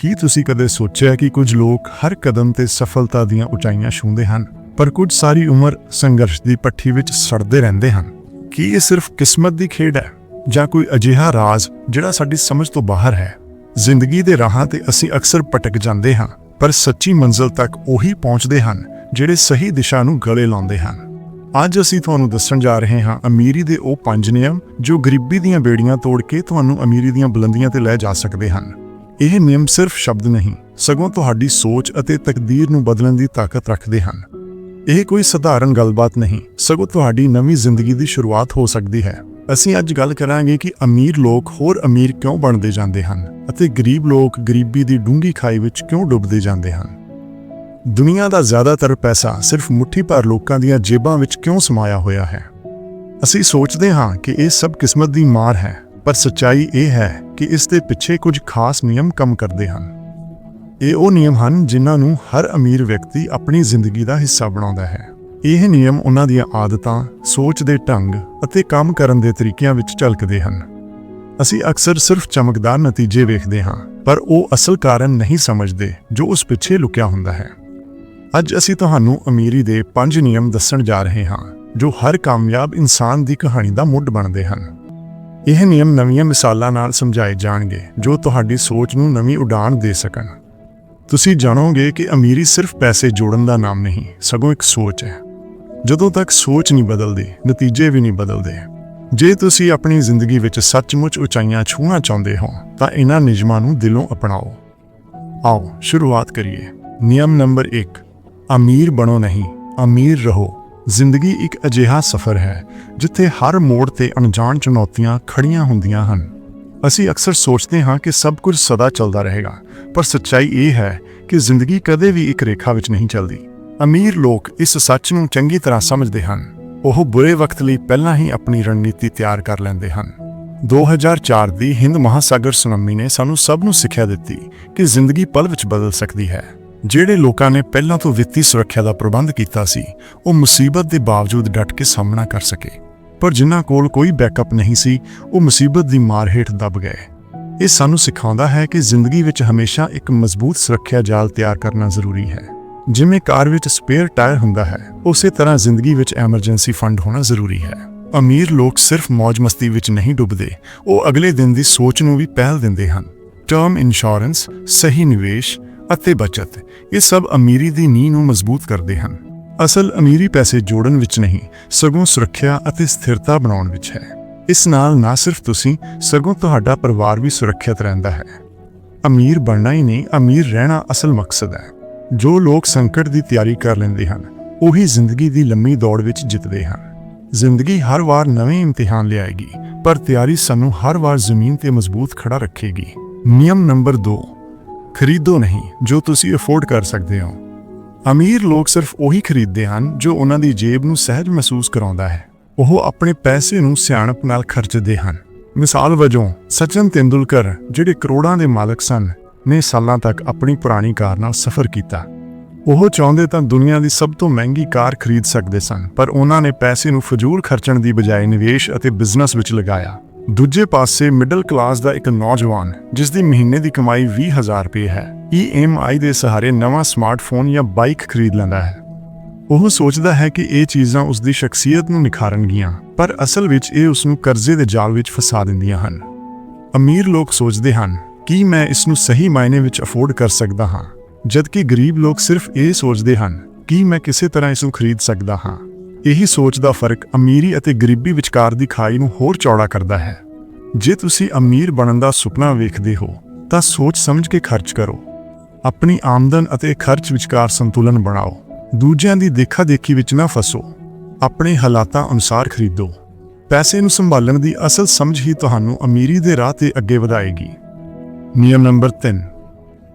ਕੀ ਤੁਸੀਂ ਕਦੇ ਸੋਚਿਆ ਕਿ ਕੁਝ ਲੋਕ ਹਰ ਕਦਮ ਤੇ ਸਫਲਤਾ ਦੀਆਂ ਉਚਾਈਆਂ ਛੂੰਹਦੇ ਹਨ, ਪਰ ਕੁਝ ਸਾਰੀ ਉਮਰ ਸੰਘਰਸ਼ ਦੀ ਪੱਠੀ ਵਿੱਚ ਸੜਦੇ ਰਹਿੰਦੇ ਹਨ? ਕੀ ਇਹ ਸਿਰਫ ਕਿਸਮਤ ਦੀ ਖੇਡ ਹੈ ਜਾਂ ਕੋਈ ਅਜਿਹਾ ਰਾਜ਼ ਜਿਹੜਾ ਸਾਡੀ ਸਮਝ ਤੋਂ ਬਾਹਰ ਹੈ? ਜ਼ਿੰਦਗੀ ਦੇ ਰਾਹਾਂ ਤੇ ਅਸੀਂ ਅਕਸਰ ਭਟਕ ਜਾਂਦੇ ਹਾਂ, ਪਰ ਸੱਚੀ ਮੰਜ਼ਿਲ ਤੱਕ ਉਹੀ ਪਹੁੰਚਦੇ ਹਨ ਜਿਹੜੇ ਸਹੀ ਦਿਸ਼ਾ ਨੂੰ ਗਲੇ ਲਾਉਂਦੇ ਹਨ। ਅੱਜ ਅਸੀਂ ਤੁਹਾਨੂੰ ਦੱਸਣ ਜਾ ਰਹੇ ਹਾਂ ਅਮੀਰੀ ਦੇ ਉਹ ਪੰਜ ਨਿਯਮ ਜੋ ਗਰੀਬੀ ਦੀਆਂ ਬੇੜੀਆਂ ਤੋੜ ਕੇ ਤੁਹਾਨੂੰ ਅਮੀਰੀ ਦੀਆਂ ਬੁਲੰਦੀਆਂ ਤੇ ਲੈ ਜਾ ਸਕਦੇ ਹਨ। ਇਹ ਨਿਯਮ ਸਿਰਫ ਸ਼ਬਦ ਨਹੀਂ, ਸਗੋਂ ਤੁਹਾਡੀ ਸੋਚ ਅਤੇ ਤਕਦੀਰ ਨੂੰ ਬਦਲਣ ਦੀ ਤਾਕਤ ਰੱਖਦੇ ਹਨ। ਇਹ ਕੋਈ ਸਧਾਰਨ ਗੱਲਬਾਤ ਨਹੀਂ, ਸਗੋਂ ਤੁਹਾਡੀ ਨਵੀਂ ਜ਼ਿੰਦਗੀ ਦੀ ਸ਼ੁਰੂਆਤ ਹੋ ਸਕਦੀ ਹੈ। ਅਸੀਂ ਅੱਜ ਗੱਲ ਕਰਾਂਗੇ ਕਿ ਅਮੀਰ ਲੋਕ ਹੋਰ ਅਮੀਰ ਕਿਉਂ ਬਣਦੇ ਜਾਂਦੇ ਹਨ ਅਤੇ ਗਰੀਬ ਲੋਕ ਗਰੀਬੀ ਦੀ ਡੂੰਘੀ ਖਾਈ ਵਿੱਚ ਕਿਉਂ ਡੁੱਬਦੇ ਜਾਂਦੇ ਹਨ। ਦੁਨੀਆ ਦਾ ਜ਼ਿਆਦਾਤਰ ਪੈਸਾ ਸਿਰਫ ਮੁੱਠੀ ਭਰ ਲੋਕਾਂ ਦੀਆਂ ਜੇਬਾਂ ਵਿੱਚ ਕਿਉਂ ਸਮਾਇਆ ਹੋਇਆ ਹੈ? ਅਸੀਂ ਸੋਚਦੇ ਹਾਂ ਕਿ ਇਹ ਸਭ ਕਿਸਮਤ ਦੀ ਮਾਰ ਹੈ। ਪਰ ਸੱਚਾਈ ਇਹ ਹੈ ਕਿ ਇਸ ਦੇ ਪਿੱਛੇ ਕੁਝ ਖਾਸ ਨਿਯਮ ਕੰਮ ਕਰਦੇ ਹਨ। ਇਹ ਉਹ ਨਿਯਮ ਹਨ ਜਿਨ੍ਹਾਂ ਨੂੰ ਹਰ ਅਮੀਰ ਵਿਅਕਤੀ ਆਪਣੀ ਜ਼ਿੰਦਗੀ ਦਾ ਹਿੱਸਾ ਬਣਾਉਂਦਾ ਹੈ। ਇਹ ਨਿਯਮ ਉਹਨਾਂ ਦੀਆਂ ਆਦਤਾਂ, ਸੋਚ ਦੇ ਢੰਗ ਅਤੇ ਕੰਮ ਕਰਨ ਦੇ ਤਰੀਕਿਆਂ ਵਿੱਚ ਝਲਕਦੇ ਹਨ। ਅਸੀਂ ਅਕਸਰ ਸਿਰਫ ਚਮਕਦਾਰ ਨਤੀਜੇ ਵੇਖਦੇ ਹਾਂ ਪਰ ਉਹ ਅਸਲ ਕਾਰਨ ਨਹੀਂ ਸਮਝਦੇ ਜੋ ਉਸ ਪਿੱਛੇ ਲੁਕਿਆ ਹੁੰਦਾ ਹੈ। ਅੱਜ ਅਸੀਂ ਤੁਹਾਨੂੰ ਅਮੀਰੀ ਦੇ ਪੰਜ ਨਿਯਮ ਦੱਸਣ ਜਾ ਰਹੇ ਹਾਂ ਜੋ ਹਰ ਕਾਮਯਾਬ ਇਨਸਾਨ ਦੀ ਕਹਾਣੀ ਦਾ ਮੁੱਢ ਬਣਦੇ ਹਨ। ਇਹ ਨਿਯਮ ਨਵੀਆਂ ਮਿਸਾਲਾਂ ਨਾਲ ਸਮਝਾਏ ਜਾਣਗੇ, ਜੋ ਤੁਹਾਡੀ ਸੋਚ ਨੂੰ ਨਵੀਂ ਉਡਾਨ ਦੇ ਸਕਣ। ਤੁਸੀਂ ਜਾਣੋਗੇ ਕਿ ਅਮੀਰੀ ਸਿਰਫ ਪੈਸੇ ਜੋੜਨ ਦਾ ਨਾਮ ਨਹੀਂ, ਸਗੋਂ ਇੱਕ ਸੋਚ ਹੈ। ਜਦੋਂ ਤੱਕ ਸੋਚ ਨਹੀਂ ਬਦਲਦੀ, ਨਤੀਜੇ ਵੀ ਨਹੀਂ ਬਦਲਦੇ। ਜੇ ਤੁਸੀਂ ਆਪਣੀ ਜ਼ਿੰਦਗੀ ਵਿੱਚ ਸੱਚਮੁੱਚ ਉਚਾਈਆਂ ਛੂਹਣਾ ਚਾਹੁੰਦੇ ਹੋ, ਤਾਂ ਇਹਨਾਂ ਨਿਯਮਾਂ ਨੂੰ ਦਿਲੋਂ ਅਪਣਾਓ। ਆਓ, ਸ਼ੁਰੂਆਤ ਕਰੀਏ। ਨਿਯਮ ਨੰਬਰ 1 ਅਮੀਰ ਬਣੋ ਨਹੀਂ, ਅਮੀਰ ਰਹੋ। ਜ਼ਿੰਦਗੀ ਇੱਕ ਅਜਿਹਾ ਸਫ਼ਰ ਹੈ, ਜਿੱਥੇ ਹਰ ਮੋੜ ਤੇ ਅਣਜਾਣ ਚੁਣੌਤੀਆਂ ਖੜੀਆਂ ਹੁੰਦੀਆਂ ਹਨ। ਅਸੀਂ ਅਕਸਰ ਸੋਚਦੇ ਹਾਂ ਕਿ ਸਭ ਕੁਝ ਸਦਾ ਚੱਲਦਾ ਰਹੇਗਾ, ਪਰ ਸੱਚਾਈ ਇਹ ਹੈ ਕਿ ਜ਼ਿੰਦਗੀ ਕਦੇ ਵੀ ਇੱਕ ਰੇਖਾ ਵਿੱਚ ਨਹੀਂ ਚੱਲਦੀ। ਅਮੀਰ ਲੋਕ ਇਸ ਸੱਚ ਨੂੰ ਚੰਗੀ ਤਰ੍ਹਾਂ ਸਮਝਦੇ ਹਨ। ਉਹ ਬੁਰੇ ਵਕਤ ਲਈ ਪਹਿਲਾਂ ਹੀ ਆਪਣੀ ਰਣਨੀਤੀ ਤਿਆਰ ਕਰ ਲੈਂਦੇ ਹਨ। 2004 ਦੀ ਹਿੰਦ ਮਹਾਸਾਗਰ ਸੁਨਾਮੀ ਨੇ ਸਾਨੂੰ ਸਭ ਨੂੰ ਸਿੱਖਿਆ ਦਿੱਤੀ ਕਿ ਜ਼ਿੰਦਗੀ ਪਲ ਵਿੱਚ ਬਦਲ ਸਕਦੀ ਹੈ। ਜਿਹੜੇ ਲੋਕਾਂ ਨੇ ਪਹਿਲਾਂ ਤੋਂ ਵਿੱਤੀ ਸੁਰੱਖਿਆ ਦਾ ਪ੍ਰਬੰਧ ਕੀਤਾ ਸੀ, ਉਹ ਮੁਸੀਬਤ ਦੇ ਬਾਵਜੂਦ ਡਟ ਕੇ ਸਾਹਮਣਾ ਕਰ ਸਕੇ। ਪਰ ਜਿਨ੍ਹਾਂ ਕੋਲ ਕੋਈ ਬੈਕਅਪ ਨਹੀਂ ਸੀ, ਉਹ ਮੁਸੀਬਤ ਦੀ ਮਾਰ ਹੇਠ ਦਬ ਗਏ। ਇਹ ਸਾਨੂੰ ਸਿਖਾਉਂਦਾ ਹੈ ਕਿ ਜ਼ਿੰਦਗੀ ਵਿੱਚ ਹਮੇਸ਼ਾ ਇੱਕ ਮਜ਼ਬੂਤ ਸੁਰੱਖਿਆ ਜਾਲ ਤਿਆਰ ਕਰਨਾ ਜ਼ਰੂਰੀ ਹੈ। ਜਿਵੇਂ ਕਾਰ ਵਿੱਚ ਸਪੇਅਰ ਟਾਇਰ ਹੁੰਦਾ ਹੈ, ਉਸੇ ਤਰ੍ਹਾਂ ਜ਼ਿੰਦਗੀ ਵਿੱਚ ਐਮਰਜੈਂਸੀ ਫੰਡ ਹੋਣਾ ਜ਼ਰੂਰੀ ਹੈ। ਅਮੀਰ ਲੋਕ ਸਿਰਫ ਮौज-ਮਸਤੀ ਵਿੱਚ ਨਹੀਂ ਡੁੱਬਦੇ, ਉਹ ਅਗਲੇ ਦਿਨ ਦੀ ਸੋਚ ਨੂੰ ਵੀ ਪਹਿਲ ਦਿੰਦੇ ਹਨ। ਟਰਮ ਇੰਸ਼ੋਰੈਂਸ ਸਹੀ ਨਿਵੇਸ਼ ਅਤੇ ਬਚਤ। ਇਹ ਸਭ ਅਮੀਰੀ ਦੀ ਨੀਂਹ ਨੂੰ ਮਜ਼ਬੂਤ ਕਰਦੇ ਹਨ। ਅਸਲ ਅਮੀਰੀ ਪੈਸੇ ਜੋੜਨ ਵਿੱਚ ਨਹੀਂ, ਸਗੋਂ ਸੁਰੱਖਿਆ ਅਤੇ ਸਥਿਰਤਾ ਬਣਾਉਣ ਵਿੱਚ ਹੈ। ਇਸ ਨਾਲ ਨਾ ਸਿਰਫ ਤੁਸੀਂ, ਸਗੋਂ ਤੁਹਾਡਾ ਪਰਿਵਾਰ ਵੀ ਸੁਰੱਖਿਅਤ ਰਹਿੰਦਾ ਹੈ। ਅਮੀਰ ਬਣਨਾ ਹੀ ਨਹੀਂ, ਅਮੀਰ ਰਹਿਣਾ ਅਸਲ ਮਕਸਦ ਹੈ। ਜੋ ਲੋਕ ਸੰਕਟ ਦੀ ਤਿਆਰੀ ਕਰ ਲੈਂਦੇ ਹਨ, ਉਹੀ ਜ਼ਿੰਦਗੀ ਦੀ ਲੰਮੀ ਦੌੜ ਵਿੱਚ ਜਿੱਤਦੇ ਹਨ। ਜ਼ਿੰਦਗੀ ਹਰ ਵਾਰ ਨਵੇਂ ਇਮਤਿਹਾਨ ਲਿਆਏਗੀ, ਪਰ ਤਿਆਰੀ ਸਾਨੂੰ ਹਰ ਵਾਰ ਜ਼ਮੀਨ ਤੇ ਮਜ਼ਬੂਤ ਖੜਾ ਰੱਖੇਗੀ। ਨਿਯਮ ਨੰਬਰ 2 ਖਰੀਦੋ ਨਹੀਂ, ਜੋ ਤੁਸੀਂ ਅਫੋਰਡ ਕਰ ਸਕਦੇ ਹੋ। ਅਮੀਰ ਲੋਕ ਸਿਰਫ ਉਹੀ ਖਰੀਦਦੇ ਹਨ, ਜੋ ਉਹਨਾਂ ਦੀ ਜੇਬ ਨੂੰ ਸਹਿਜ ਮਹਿਸੂਸ ਕਰਾਉਂਦਾ ਹੈ। ਉਹ ਆਪਣੇ ਪੈਸੇ ਨੂੰ ਸਿਆਣਪ ਨਾਲ ਖਰਚਦੇ ਹਨ। ਮਿਸਾਲ ਵਜੋਂ, ਸਚਿਨ ਤੇਂਦੁਲਕਰ, ਜਿਹੜੇ ਕਰੋੜਾਂ ਦੇ ਮਾਲਕ ਸਨ, ਨੇ ਸਾਲਾਂ ਤੱਕ ਆਪਣੀ ਪੁਰਾਣੀ ਕਾਰ ਨਾਲ ਸਫ਼ਰ ਕੀਤਾ। ਉਹ ਚਾਹੁੰਦੇ ਤਾਂ ਦੁਨੀਆ ਦੀ ਸਭ ਤੋਂ ਮਹਿੰਗੀ ਕਾਰ ਖਰੀਦ ਸਕਦੇ ਸਨ, ਪਰ ਉਹਨਾਂ ਨੇ ਪੈਸੇ ਨੂੰ ਫਜ਼ੂਲ ਖਰਚਣ ਦੀ ਬਜਾਏ ਨਿਵੇਸ਼ ਅਤੇ ਬਿਜ਼ਨਸ ਵਿੱਚ ਲਗਾਇਆ। ਦੂਜੇ ਪਾਸੇ ਮਿਡਲ ਕਲਾਸ ਦਾ ਇੱਕ ਨੌਜਵਾਨ ਜਿਸ ਦੀ ਮਹੀਨੇ ਦੀ ਕਮਾਈ 20000 ਰੁਪਏ ਹੈ EMI ਦੇ ਸਹਾਰੇ ਨਵਾਂ ਸਮਾਰਟਫੋਨ ਜਾਂ ਬਾਈਕ ਖਰੀਦ ਲੈਂਦਾ ਹੈ। ਉਹ ਸੋਚਦਾ ਹੈ ਕਿ ਇਹ ਚੀਜ਼ਾਂ ਉਸ ਦੀ ਸ਼ਖਸੀਅਤ ਨੂੰ ਨਿਖਾਰਨਗੀਆਂ, ਪਰ ਅਸਲ ਵਿੱਚ ਇਹ ਉਸ ਨੂੰ ਕਰਜ਼ੇ ਦੇ ਜਾਲ ਵਿੱਚ ਫਸਾ ਦਿੰਦੀਆਂ ਹਨ। ਅਮੀਰ ਲੋਕ ਸੋਚਦੇ ਹਨ, ਕਿ ਮੈਂ ਇਸ ਨੂੰ ਸਹੀ ਮਾਇਨੇ ਵਿੱਚ ਅਫੋਰਡ ਕਰ ਸਕਦਾ ਹਾਂ, ਜਦਕਿ ਗਰੀਬ ਲੋਕ ਸਿਰਫ ਇਹ ਸੋਚਦੇ ਹਨ, ਕਿ ਮੈਂ ਕਿਸੇ ਤਰ੍ਹਾਂ ਇਸ ਨੂੰ ਖਰੀਦ ਸਕਦਾ ਹਾਂ। ਇਹੀ ਸੋਚ ਦਾ ਫ਼ਰਕ ਅਮੀਰੀ ਅਤੇ ਗਰੀਬੀ ਵਿਚਕਾਰ ਦੀ ਖਾਈ ਨੂੰ ਹੋਰ ਚੌੜਾ ਕਰਦਾ ਹੈ। ਜੇ ਤੁਸੀਂ ਅਮੀਰ ਬਣਨ ਦਾ ਸੁਪਨਾ ਵੇਖਦੇ ਹੋ, ਤਾਂ ਸੋਚ ਸਮਝ ਕੇ ਖਰਚ ਕਰੋ। ਆਪਣੀ ਆਮਦਨ ਅਤੇ ਖਰਚ ਵਿਚਕਾਰ ਸੰਤੁਲਨ ਬਣਾਓ। ਦੂਜਿਆਂ ਦੀ ਦੇਖਾ-ਦੇਖੀ ਵਿੱਚ ਨਾ ਫਸੋ। ਆਪਣੇ ਹਾਲਾਤਾਂ ਅਨੁਸਾਰ ਖਰੀਦੋ। ਪੈਸੇ ਨੂੰ ਸੰਭਾਲਣ ਦੀ ਅਸਲ ਸਮਝ ਹੀ ਤੁਹਾਨੂੰ ਅਮੀਰੀ ਦੇ ਰਾਹ ਤੇ ਅੱਗੇ ਵਧਾਏਗੀ। ਨਿਯਮ ਨੰਬਰ 3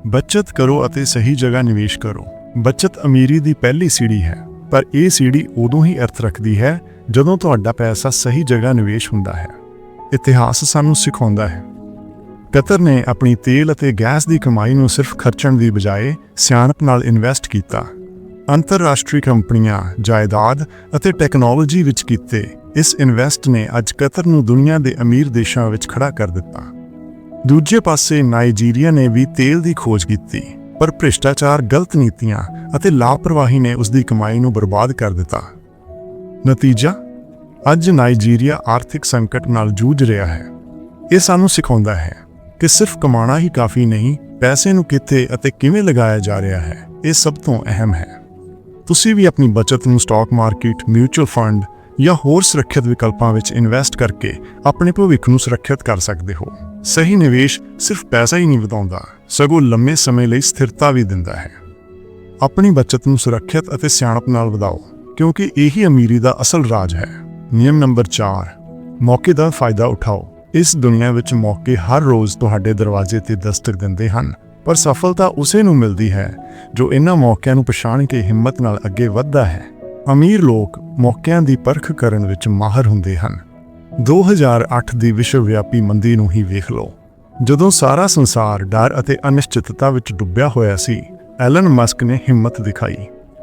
ਬਚਤ ਕਰੋ ਅਤੇ ਸਹੀ ਜਗ੍ਹਾ ਨਿਵੇਸ਼ ਕਰੋ। ਬਚਤ ਅਮੀਰੀ ਦੀ ਪਹਿਲੀ ਸੀੜੀ ਹੈ। ਪਰ ਇਹ ਸੀੜੀ ਉਦੋਂ ਹੀ ਅਰਥ ਰੱਖਦੀ ਹੈ ਜਦੋਂ ਤੁਹਾਡਾ ਪੈਸਾ ਸਹੀ ਜਗ੍ਹਾ ਨਿਵੇਸ਼ ਹੁੰਦਾ ਹੈ। ਇਤਿਹਾਸ ਸਾਨੂੰ ਸਿਖਾਉਂਦਾ ਹੈ। ਕਤਰ ਨੇ ਆਪਣੀ ਤੇਲ ਅਤੇ ਗੈਸ ਦੀ ਕਮਾਈ ਨੂੰ ਸਿਰਫ ਖਰਚਣ ਦੀ ਬਜਾਏ ਸਿਆਣਪ ਨਾਲ ਇਨਵੈਸਟ ਕੀਤਾ। ਅੰਤਰਰਾਸ਼ਟਰੀ ਕੰਪਨੀਆਂ, ਜਾਇਦਾਦ ਅਤੇ ਟੈਕਨੋਲੋਜੀ ਵਿੱਚ ਕੀਤੇ ਇਸ ਇਨਵੈਸਟ ਨੇ ਅੱਜ ਕਤਰ ਨੂੰ ਦੁਨੀਆ ਦੇ ਅਮੀਰ ਦੇਸ਼ਾਂ ਵਿੱਚ ਖੜਾ ਕਰ ਦਿੱਤਾ। ਦੂਜੇ ਪਾਸੇ ਨਾਈਜੀਰੀਆ ਨੇ ਵੀ ਤੇਲ ਦੀ ਖੋਜ ਕੀਤੀ। ਪਰ ਭ੍ਰਿਸ਼ਟਾਚਾਰ ਗਲਤ ਨੀਤੀਆਂ ਅਤੇ ਲਾਪਰਵਾਹੀ ਨੇ ਉਸ ਦੀ ਕਮਾਈ ਨੂੰ ਬਰਬਾਦ ਕਰ ਦਿੱਤਾ। ਨਤੀਜਾ, ਅੱਜ ਨਾਈਜੀਰੀਆ ਆਰਥਿਕ ਸੰਕਟ ਨਾਲ ਜੂਝ ਰਿਹਾ ਹੈ। ਇਹ ਸਾਨੂੰ ਸਿਖਾਉਂਦਾ ਹੈ ਕਿ ਸਿਰਫ ਕਮਾਉਣਾ ਹੀ ਕਾਫੀ ਨਹੀਂ, ਪੈਸੇ ਨੂੰ ਕਿੱਥੇ ਅਤੇ ਕਿਵੇਂ ਲਗਾਇਆ ਜਾ ਰਿਹਾ ਹੈ, ਇਹ ਸਭ ਤੋਂ ਅਹਿਮ ਹੈ। ਤੁਸੀਂ ਵੀ ਆਪਣੀ ਬਚਤ ਨੂੰ ਸਟਾਕ ਮਾਰਕੀਟ ਮਿਊਚੁਅਲ ਫੰਡ ਜਾਂ ਹੋਰ ਸੁਰੱਖਿਅਤ ਵਿਕਲਪਾਂ ਵਿੱਚ ਇਨਵੈਸਟ ਕਰਕੇ ਆਪਣੇ ਭਵਿੱਖ ਨੂੰ ਸੁਰੱਖਿਅਤ ਕਰ ਸਕਦੇ ਹੋ। ਸਹੀ ਨਿਵੇਸ਼ ਸਿਰਫ ਪੈਸਾ ਹੀ ਨਹੀਂ ਵਧਾਉਂਦਾ। ਸਗੋਂ ਲੰਮੇ ਸਮੇਂ ਲਈ ਸਥਿਰਤਾ ਵੀ ਦਿੰਦਾ ਹੈ। ਆਪਣੀ ਬਚਤ ਨੂੰ ਸੁਰੱਖਿਅਤ ਅਤੇ ਸਿਆਣਪ ਨਾਲ ਵਧਾਓ, ਕਿਉਂਕਿ ਇਹੀ ਅਮੀਰੀ ਦਾ ਅਸਲ ਰਾਜ ਹੈ। ਨਿਯਮ ਨੰਬਰ 4 ਮੌਕੇ ਦਾ ਫਾਇਦਾ ਉਠਾਓ। ਇਸ ਦੁਨੀਆ ਵਿੱਚ ਮੌਕੇ ਹਰ ਰੋਜ਼ ਤੁਹਾਡੇ ਦਰਵਾਜ਼ੇ ਤੇ ਦਸਤਕ ਦਿੰਦੇ ਹਨ, ਪਰ ਸਫਲਤਾ ਉਸੇ ਨੂੰ ਮਿਲਦੀ ਹੈ, ਜੋ ਇਹਨਾਂ ਮੌਕਿਆਂ ਨੂੰ ਪਛਾਣ ਕੇ ਹਿੰਮਤ ਨਾਲ ਅੱਗੇ ਵਧਦਾ ਹੈ। ਅਮੀਰ ਲੋਕ ਮੌਕਿਆਂ ਦੀ ਪਰਖ ਕਰਨ ਵਿੱਚ ਮਾਹਰ ਹੁੰਦੇ ਹਨ। 2008 ਦੀ ਵਿਸ਼ਵ ਵਿਆਪੀ ਮੰਦੀ ਨੂੰ ਹੀ ਵੇਖ ਲਓ। ਜਦੋਂ ਸਾਰਾ ਸੰਸਾਰ ਡਰ ਅਤੇ ਅਨਿਸ਼ਚਿਤਤਾ ਵਿੱਚ ਡੁੱਬਿਆ ਹੋਇਆ ਸੀ, ਐਲਨ ਮਸਕ ਨੇ ਹਿੰਮਤ ਦਿਖਾਈ।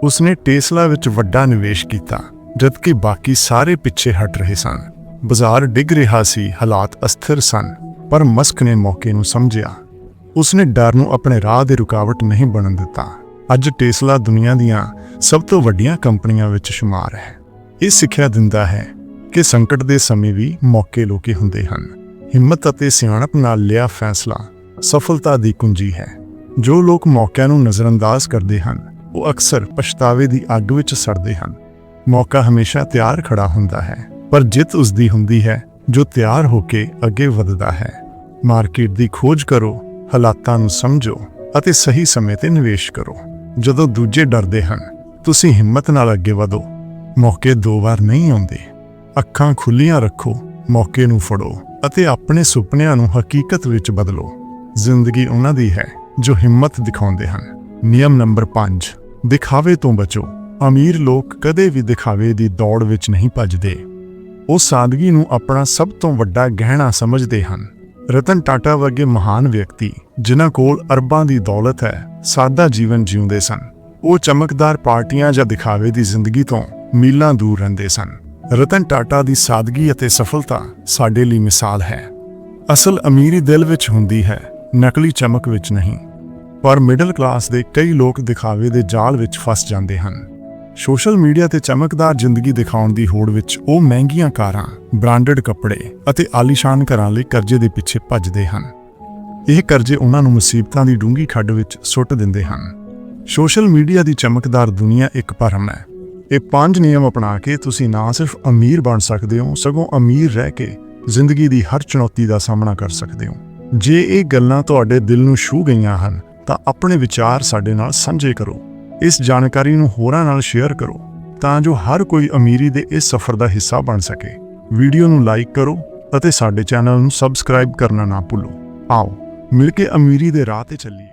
ਉਸਨੇ ਟੇਸਲਾ ਵਿੱਚ ਵੱਡਾ ਨਿਵੇਸ਼ ਕੀਤਾ, ਜਦਕਿ ਬਾਕੀ ਸਾਰੇ ਪਿੱਛੇ ਹਟ ਰਹੇ ਸਨ। ਬਾਜ਼ਾਰ ਡਿੱਗ ਰਿਹਾ ਸੀ, ਹਾਲਾਤ ਅਸਥਿਰ ਸਨ, ਪਰ ਮਸਕ ਨੇ ਮੌਕੇ ਨੂੰ ਸਮਝਿਆ। ਉਸਨੇ ਡਰ ਨੂੰ ਆਪਣੇ ਰਾਹ ਦੇ ਰੁਕਾਵਟ ਨਹੀਂ ਬਣਨ ਦਿੱਤਾ। ਅੱਜ ਟੇਸਲਾ ਦੁਨੀਆ ਦੀਆਂ ਸਭ ਤੋਂ ਵੱਡੀਆਂ ਕੰਪਨੀਆਂ ਵਿੱਚ ਸ਼ੁਮਾਰ ਹੈ। ਇਹ ਸਿੱਖਿਆ ਦਿੰਦਾ ਹੈ ਕਿ ਸੰਕਟ ਦੇ ਸਮੇਂ ਵੀ ਮੌਕੇ ਲੋਕੇ ਹੁੰਦੇ ਹਨ। ਹਿੰਮਤ ਅਤੇ ਸਿਆਣਪ ਨਾਲ ਲਿਆ ਫੈਸਲਾ ਸਫਲਤਾ ਦੀ ਕੁੰਜੀ ਹੈ। ਜੋ ਲੋਕ ਮੌਕਿਆਂ ਨੂੰ ਨਜ਼ਰਅੰਦਾਜ਼ ਕਰਦੇ ਹਨ, ਉਹ ਅਕਸਰ ਪਛਤਾਵੇ ਦੀ ਅੱਗ ਵਿੱਚ ਸੜਦੇ ਹਨ। ਮੌਕਾ ਹਮੇਸ਼ਾ ਤਿਆਰ ਖੜਾ ਹੁੰਦਾ ਹੈ, ਪਰ ਜਿੱਤ ਉਸ ਦੀ ਹੁੰਦੀ ਹੈ, ਜੋ ਤਿਆਰ ਹੋ ਕੇ ਅੱਗੇ ਵਧਦਾ ਹੈ। ਮਾਰਕੀਟ ਦੀ ਖੋਜ ਕਰੋ, ਹਾਲਾਤਾਂ ਨੂੰ ਸਮਝੋ ਅਤੇ ਸਹੀ ਸਮੇਂ ਤੇ ਨਿਵੇਸ਼ ਕਰੋ। ਜਦੋਂ ਦੂਜੇ ਡਰਦੇ ਹਨ, ਤੁਸੀਂ ਹਿੰਮਤ ਨਾਲ ਅੱਗੇ ਵਧੋ। ਮੌਕੇ ਦੋ ਵਾਰ ਨਹੀਂ ਆਉਂਦੇ। ਅੱਖਾਂ ਖੁੱਲੀਆਂ ਰੱਖੋ, ਮੌਕੇ ਨੂੰ ਫੜੋ। ਅਤੇ ਆਪਣੇ ਸੁਪਨਿਆਂ ਨੂੰ ਹਕੀਕਤ ਵਿੱਚ ਬਦਲੋ। ਜ਼ਿੰਦਗੀ ਉਹਨਾਂ ਦੀ ਹੈ ਜੋ ਹਿੰਮਤ ਦਿਖਾਉਂਦੇ ਹਨ। ਨਿਯਮ ਨੰਬਰ 5 ਦਿਖਾਵੇ ਤੋਂ ਬਚੋ। ਅਮੀਰ ਲੋਕ ਕਦੇ ਵੀ ਦਿਖਾਵੇ ਦੀ ਦੌੜ ਵਿੱਚ ਨਹੀਂ ਭੱਜਦੇ। ਉਹ ਸਾਦਗੀ ਨੂੰ ਆਪਣਾ ਸਭ ਤੋਂ ਵੱਡਾ ਗਹਿਣਾ ਸਮਝਦੇ ਹਨ। ਰਤਨ ਟਾਟਾ ਵਰਗੇ ਮਹਾਨ ਵਿਅਕਤੀ, ਜਿਨ੍ਹਾਂ ਕੋਲ ਅਰਬਾਂ ਦੀ ਦੌਲਤ ਹੈ, ਸਾਦਾ ਜੀਵਨ ਜਿਉਂਦੇ ਸਨ। ਉਹ ਚਮਕਦਾਰ ਪਾਰਟੀਆਂ ਜਾਂ ਦਿਖਾਵੇ ਦੀ ਜ਼ਿੰਦਗੀ ਤੋਂ ਮੀਲਾਂ ਦੂਰ ਰਹਿੰਦੇ ਸਨ। ਰਤਨ ਟਾਟਾ ਦੀ ਸਾਦਗੀ ਅਤੇ ਸਫਲਤਾ ਸਾਡੇ ਲਈ ਮਿਸਾਲ ਹੈ। ਅਸਲ ਅਮੀਰੀ ਦਿਲ ਵਿੱਚ ਹੁੰਦੀ ਹੈ, ਨਕਲੀ ਚਮਕ ਵਿੱਚ ਨਹੀਂ। ਪਰ ਮਿਡਲ ਕਲਾਸ ਦੇ ਕਈ ਲੋਕ ਦਿਖਾਵੇ ਦੇ ਜਾਲ ਵਿੱਚ ਫਸ ਜਾਂਦੇ ਹਨ। ਸੋਸ਼ਲ ਮੀਡੀਆ ਤੇ ਚਮਕਦਾਰ ਜ਼ਿੰਦਗੀ ਦਿਖਾਉਣ ਦੀ ਹੋੜ ਵਿੱਚ ਉਹ ਮਹਿੰਗੀਆਂ ਕਾਰਾਂ, ਬ੍ਰਾਂਡਡ ਕੱਪੜੇ ਅਤੇ ਆਲੀਸ਼ਾਨ ਘਰਾਂ ਲਈ ਕਰਜ਼ੇ ਦੇ ਪਿੱਛੇ ਭੱਜਦੇ ਹਨ। ਇਹ ਕਰਜ਼ੇ ਉਹਨਾਂ ਨੂੰ ਮੁਸੀਬਤਾਂ ਦੀ ਡੂੰਘੀ ਖੱਡ ਵਿੱਚ ਸੁੱਟ ਦਿੰਦੇ ਹਨ। ਸੋਸ਼ਲ ਮੀਡੀਆ ਦੀ ਚਮਕਦਾਰ ਦੁਨੀਆ ਇੱਕ ਭਰਮ ਹੈ। ਇਹ ਪੰਜ ਨਿਯਮ ਅਪਣਾ ਕੇ ਤੁਸੀਂ ਨਾ ਸਿਰਫ ਅਮੀਰ ਬਣ ਸਕਦੇ ਹੋ, ਸਗੋਂ ਅਮੀਰ ਰਹਿ ਕੇ ਜ਼ਿੰਦਗੀ ਦੀ ਹਰ ਚੁਣੌਤੀ ਦਾ ਸਾਹਮਣਾ ਕਰ ਸਕਦੇ ਹੋ। ਜੇ ਇਹ ਗੱਲਾਂ ਤੁਹਾਡੇ ਦਿਲ ਨੂੰ ਛੂ ਗਈਆਂ ਹਨ, ਤਾਂ ਆਪਣੇ ਵਿਚਾਰ ਸਾਡੇ ਨਾਲ ਸਾਂਝੇ ਕਰੋ। ਇਸ ਜਾਣਕਾਰੀ ਨੂੰ ਹੋਰਾਂ ਨਾਲ ਸ਼ੇਅਰ ਕਰੋ, ਤਾਂ ਜੋ ਹਰ ਕੋਈ ਅਮੀਰੀ ਦੇ ਇਸ ਸਫ਼ਰ ਦਾ ਹਿੱਸਾ ਬਣ ਸਕੇ। ਵੀਡੀਓ ਨੂੰ ਲਾਈਕ ਕਰੋ ਅਤੇ ਸਾਡੇ ਚੈਨਲ ਨੂੰ ਸਬਸਕ੍ਰਾਈਬ ਕਰਨਾ ਨਾ ਭੁੱਲੋ। ਆਓ, ਮਿਲ ਕੇ ਅਮੀਰੀ ਦੇ ਰਾਹ ਤੇ ਚੱਲੀਏ।